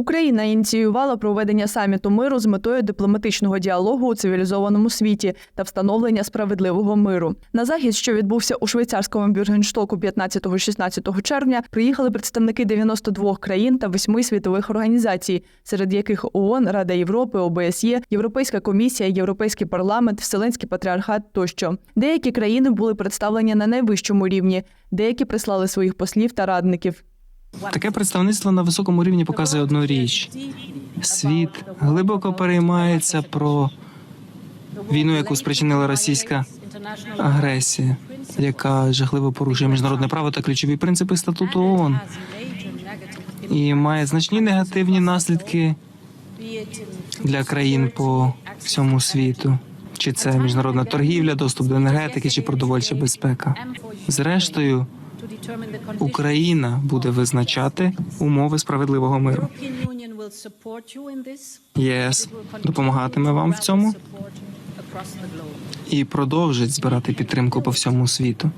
Україна ініціювала проведення саміту миру з метою дипломатичного діалогу у цивілізованому світі та встановлення справедливого миру. На захід, що відбувся у швейцарському Бюргенштоку 15-16 червня, приїхали представники 92 країн та восьми світових організацій, серед яких ООН, Рада Європи, ОБСЄ, Європейська комісія, Європейський парламент, Вселенський патріархат тощо. Деякі країни були представлені на найвищому рівні, деякі прислали своїх послів та радників. Таке представництво на високому рівні показує одну річ: світ глибоко переймається про війну, яку спричинила російська агресія, яка жахливо порушує міжнародне право та ключові принципи статуту ООН і має значні негативні наслідки для країн по всьому світу. Чи це міжнародна торгівля, доступ до енергетики чи продовольча безпека? Зрештою, Україна буде визначати умови справедливого миру. ЄС допомагатиме вам в цьому і продовжить збирати підтримку по всьому світу.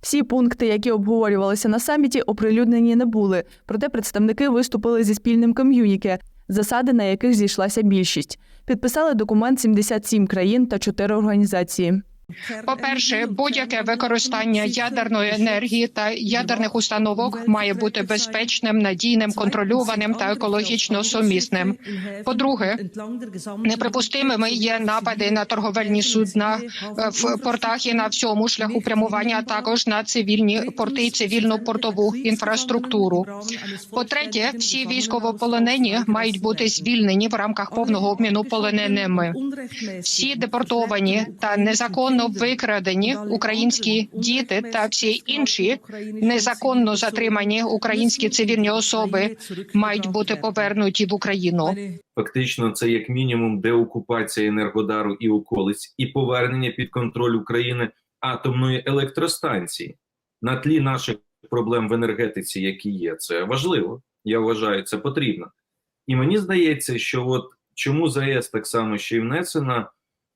Всі пункти, які обговорювалися на саміті, оприлюднені не були. Проте представники виступили зі спільним ком'юніке, засади на яких зійшлася більшість. Підписали документ 77 країн та 4 організації. По-перше, будь-яке використання ядерної енергії та ядерних установок має бути безпечним, надійним, контрольованим та екологічно сумісним. По-друге, неприпустимими є напади на торговельні судна е, в портах і на всьому шляху прямування, а також на цивільні порти і цивільну портову інфраструктуру. По-третє, всі військовополонені мають бути звільнені в рамках повного обміну полоненими. Всі депортовані та незаконно викрадені українські діти та всі інші незаконно затримані українські цивільні особи мають бути повернуті в Україну. Фактично, це як мінімум деокупація енергодару і околиць, і повернення під контроль України атомної електростанції на тлі наших проблем в енергетиці, які є. Це важливо. Я вважаю, це потрібно. І мені здається, що от чому ЗАЕС так само ще й внесена,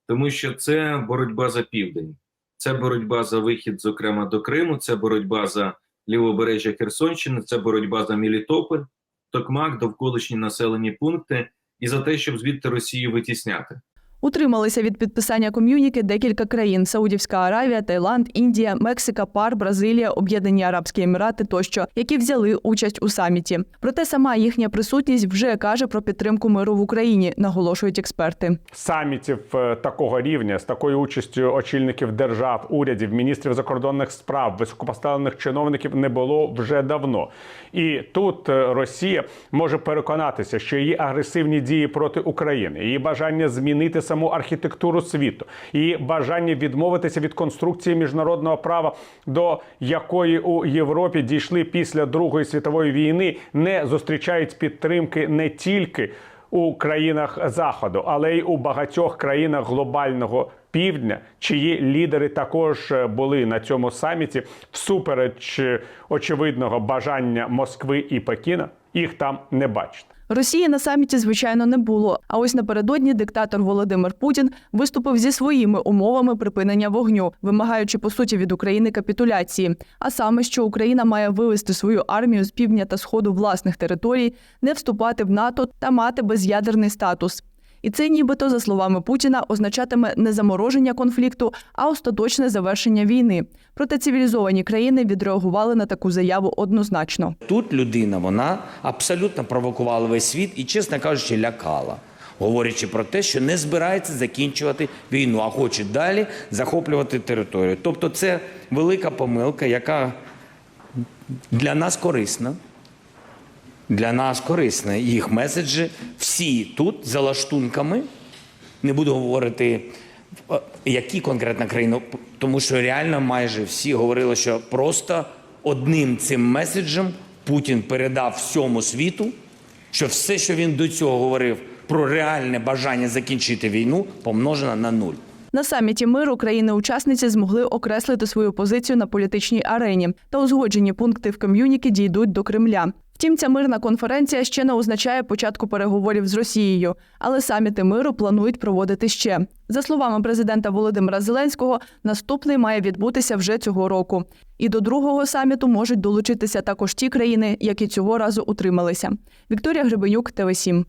тому що це боротьба за південь, це боротьба за вихід, зокрема до Криму, це боротьба за лівобережжя Херсонщини, це боротьба за Мілітополь, Токмак, довколишні населені пункти і за те, щоб звідти Росію витісняти. Утрималися від підписання ком'юніки декілька країн: Саудівська Аравія, Таїланд, Індія, Мексика, Пар, Бразилія, Об'єднані Арабські Емірати тощо, які взяли участь у саміті. Проте сама їхня присутність вже каже про підтримку миру в Україні, наголошують експерти. самітів е, такого рівня з такою участю очільників держав, урядів, міністрів закордонних справ, високопоставлених чиновників не було вже давно. І тут е, Росія може переконатися, що її агресивні дії проти України, її бажання змінити саму архітектуру світу, її бажання відмовитися від конструкції міжнародного права, до якої у Європі дійшли після Другої світової війни, не зустрічають підтримки не тільки у країнах заходу, але й у багатьох країнах глобального півдня, чиї лідери також е, були на цьому саміті, всупереч е, очевидного бажання Москви і Пекіна, їх там не бачити. Росії на саміті, звичайно, не було. А ось напередодні диктатор Володимир Путін виступив зі своїми умовами припинення вогню, вимагаючи по суті від України капітуляції. А саме, що Україна має вивести свою армію з півдня та сходу власних територій, не вступати в НАТО та мати без'ядерний статус. І це, нібито, за словами Путіна, означатиме не замороження конфлікту, а остаточне завершення війни. Проте цивілізовані країни відреагували на таку заяву однозначно. Тут людина вона абсолютно провокувала весь світ і, чесно кажучи, лякала, говорячи про те, що не збирається закінчувати війну, а хоче далі захоплювати територію. Тобто, це велика помилка, яка для нас корисна. Для нас корисна їх меседжі всі тут за лаштунками. Не буду говорити, е, які конкретна країна, тому що реально майже всі говорили, що просто одним цим меседжем Путін передав всьому світу, що все, що він до цього говорив про реальне бажання закінчити війну, помножено на нуль. На саміті миру країни-учасниці змогли окреслити свою позицію на політичній арені, та узгоджені пункти в ком'юнікі дійдуть до Кремля. Втім, ця мирна конференція ще не означає початку переговорів з Росією, але саміти миру планують проводити ще. За словами президента Володимира Зеленського, наступний має відбутися вже цього року. І до другого саміту можуть долучитися також ті країни, які цього разу утрималися. Вікторія Грибенюк, ТВ 7